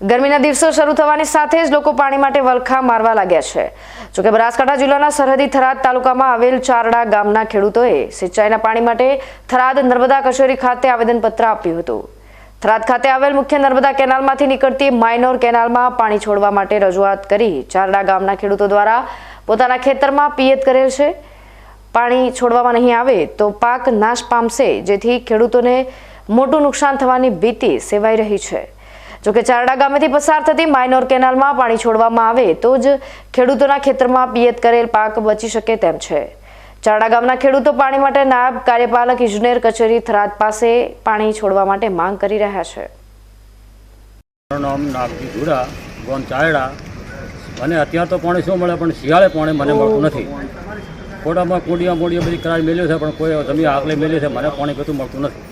ગરમીના દિવસો શરૂ થવાની સાથે જ લોકો પાણી માટે વલખા મારવા લાગ્યા છે. જોકે બનાસકાંઠા જિલ્લાના સરહદી થરાદ તાલુકામાં આવેલ ચારડા ગામના ખેડૂતોએ સિંચાઈના પાણી માટે થરાદ નર્મદા કચેરી ખાતે આવેદનપત્ર આપ્યું હતું. થરાદ ખાતે આવેલ મુખ્ય નર્મદા કેનાલમાંથી નીકળતી માઇનોર કેનાલમાં પાણી છોડવા માટે રજૂઆત કરી ચારડા ગામના ખેડૂતો દ્વારા પોતાના ખેતરમાં પિયત કરેલ છે. પાણી છોડવામાં નહીં આવે તો પાક નાશ પામશે, જેથી ખેડૂતોને મોટું નુકસાન થવાની ભીતિ સેવાઈ રહી છે. જોકે ચારડા ગામેથી પસાર થતી માઇનોર કેનાલમાં પાણી છોડવામાં આવે તો જ ખેડૂતોના ખેતરમાં પિયત કરેલ પાક બચી શકે તેમ છે. ચારડા ગામના ખેડૂતો પાણી માટે નાયબ કાર્યપાલક ઇજનેર કચેરી થરાદ પાસે પાણી છોડવા માટે માંગ કરી રહ્યા છે. મારું નામ નાગજી ધુડા ગોન ચાયડા મને અત્યારે તો પાણી શું મળે પણ શિયાળે પાણી મને મળતું નથી. ખોટામાં કોડિયા મોડિયા બધી કરાર મેળ્યો છે પણ કોઈ જમીન આગલે મેળ્યો છે મને પાણી કતું મળતું નથી.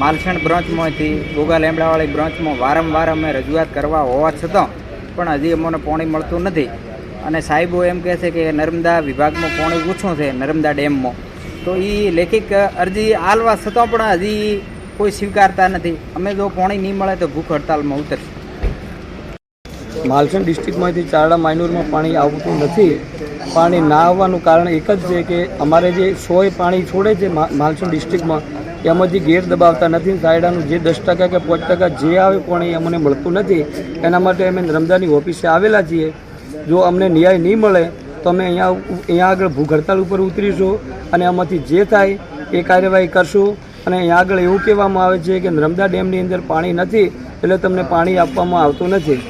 માલસણ બ્રાન્ચમાંથી ગોગા લેમડાવાળી બ્રાન્ચમાં વારંવાર અમે રજૂઆત કરવા હોવા છતાં પણ હજી અમને પાણી મળતું નથી. અને સાહેબો એમ કહે છે કે નર્મદા વિભાગમાં પાણી ઓછું છે નર્મદા ડેમમાં. તો એ લેખિક અરજી આલવા છતાં પણ હજી કોઈ સ્વીકારતા નથી. અમે જો પાણી નહીં મળે તો ભૂખ હડતાલમાં ઉતરશું. માલસણ ડિસ્ટ્રિક્ટમાંથી ચારડા માઇનોરમાં પાણી આવતું નથી. પાણી ના આવવાનું કારણ એક જ છે કે અમારે જે સોય પાણી છોડે છે મા- ડિસ્ટ્રિક્ટમાં, એમાં એમાંથી ગેર દબાવતા નથી. સાયડાનું જે દસ ટકા કે પાંચ ટકા જે આવે પાણી અમને મળતું નથી. એના માટે અમે નર્મદાની ઓફિસે આવેલા છીએ. જો અમને ન્યાય નહીં મળે, તો અમે અહીંયા અહીંયા આગળ ભૂખ હડતાલ ઉપર ઉતરીશું અને આમાંથી જે થાય એ કાર્યવાહી કરશું. અને અહીંયા આગળ એવું કહેવામાં આવે છે કે નર્મદા ડેમની અંદર પાણી નથી, એટલે તમને પાણી આપવામાં આવતું નથી.